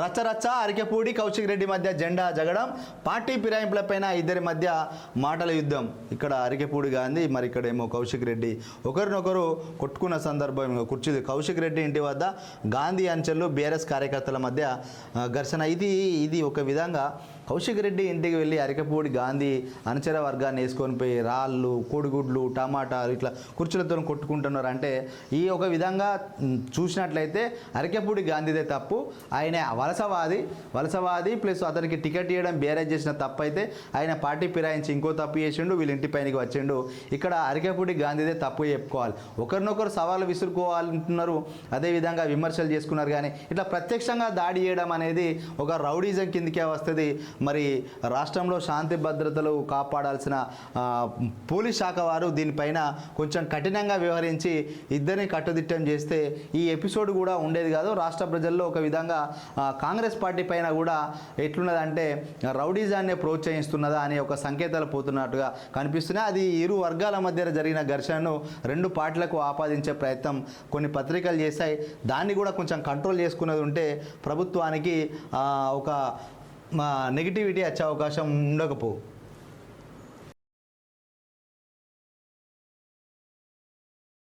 రచ్చరచ్చ అరికెపూడి కౌశిక్ రెడ్డి మధ్య జెండా జగడం పార్టీ ఫిరాయింపులపైన ఇద్దరి మధ్య మాటల యుద్ధం. ఇక్కడ అరికెపూడి గాంధీ మరి ఇక్కడేమో కౌశిక్ రెడ్డి. ఒకరినొకరు కొట్టుకున్న సందర్భం ఇంకా కుర్చీ కౌశిక్ రెడ్డి ఇంటి వద్ద గాంధీ అంచెలు బీఆర్ఎస్ కార్యకర్తల మధ్య ఘర్షణ. ఇది ఇది ఒక విధంగా కౌశిక్ రెడ్డి ఇంటికి వెళ్ళి అరికపూడి గాంధీ అనుచర వర్గాన్ని వేసుకొని పోయి రాళ్ళు కోడిగుడ్లు టమాటాలు ఇట్లా కుర్చీలతో కొట్టుకుంటున్నారు. అంటే ఈ ఒక విధంగా చూసినట్లయితే అరికపూడి గాంధీదే తప్పు. ఆయన వలసవాది వలసవాది ప్లస్ అతనికి టికెట్ ఇవ్వడం బేరేజ్ చేసిన తప్పు అయితే ఆయన పార్టీ ఫిరాయించి ఇంకో తప్పు చేసిండు వీళ్ళ ఇంటి పైనకి వచ్చిండు. ఇక్కడ అరికపూడి గాంధీదే తప్పు చెప్పుకోవాలి. ఒకరినొకరు సవాళ్ళు విసురుకోవాలంటున్నారు. అదేవిధంగా విమర్శలు చేసుకున్నారు కానీ ఇట్లా ప్రత్యక్షంగా దాడి చేయడం అనేది ఒక రౌడీజం కిందకే వస్తుంది. మరి రాష్ట్రంలో శాంతి భద్రతలు కాపాడాల్సిన పోలీస్ శాఖ వారు దీనిపైన కొంచెం కఠినంగా వ్యవహరించి ఇద్దరిని కట్టుదిట్టం చేస్తే ఈ ఎపిసోడ్ కూడా ఉండేది కాదు. రాష్ట్ర ప్రజల్లో ఒక విధంగా కాంగ్రెస్ పార్టీ పైన కూడా ఎట్లున్నదంటే రౌడీజాన్ని ప్రోత్సహిస్తున్నదా అనే ఒక సంకేతాలు పోతున్నట్టుగా కనిపిస్తున్నాయి. అది ఇరు వర్గాల మధ్య జరిగిన ఘర్షణను రెండు పార్టీలకు ఆపాదించే ప్రయత్నం కొన్ని పత్రికలు చేశాయి. దాన్ని కూడా కొంచెం కంట్రోల్ చేసుకున్నది ఉంటే ప్రభుత్వానికి ఒక నెగిటివిటీ వచ్చే అవకాశం ఉండకపోవు